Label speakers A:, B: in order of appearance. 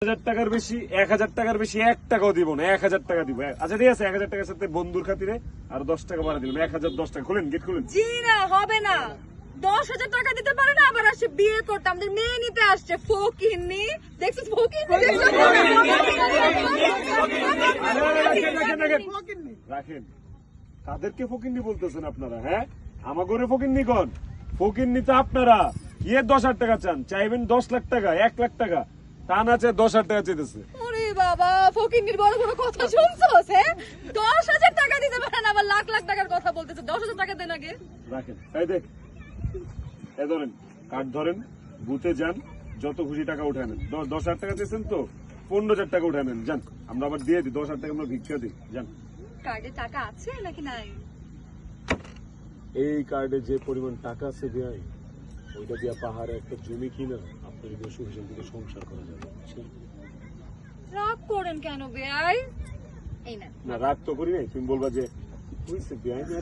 A: হাজার টাকার বেশি এক হাজার টাকার বেশি এক টাকাও দিব না এক হাজার টাকা দিব আচ্ছা ঠিক আছে এক হাজার টাকার সাথে বন্ধুর খাতিরে আর দশ টাকা বাড়া দিলাম এক হাজার দশ টাকা খুলেন গেট খুলেন
B: জি না হবে না দশ হাজার টাকা দিতে পারে না আবার আসছে বিয়ে করতে আমাদের মেয়ে নিতে আসছে ফকিন্নি দেখছিস ফকিন্নি
A: আরে, আরে, রাখেন, রাখেন, রাখেন। রাখেন কাদেরকে ফকিন্নি বলতেছেন আপনারা হ্যাঁ আমাগরে ফকিন্নি কন ফকিন্নি তো আপনারা কি এর দশ হাজার টাকা চান চাইবেন দশ লাখ টাকা এক লাখ টাকা টান আছে দশ হাজার টাকা চাইতেছে
B: ওরে বাবা ফকিন্নির বড় বড় কথা শুনছস হ্যাঁ দশ হাজার টাকা দিতে পারে না আবার লাখ লাখ টাকার কথা বলতেছে। দশ হাজার টাকা দেন আগে।
A: রাখেন। এই দেখ এ ধরেন কার্ড ধরেন বুথে যান যত খুশি টাকা উঠে নেন। দ- দশ হাজার টাকা দিয়েছেন তো পনেরো হাজার টাকা উঠে নেন। যান আমরা আবার দিয়ে দিই দশ হাজার টাকা আমরা ভিক্ষা দিই। যান।
B: কার্ডে টাকা আছে নাকি নাই?
A: এই কার্ডে যে পরিমাণ টাকা আছে দেয় ওইটা দিয়ে পাহাড়ে একটা জমি কিনা আপনার যদি অসুখ হিসেবে থেকে সংসার করা যাবে। বুঝছেন?
B: রাগ করেন কেন বেয়াই এই না।
A: না রাগ তো করি নাই। তুমি বলবা যে হয়েছে বেআইনি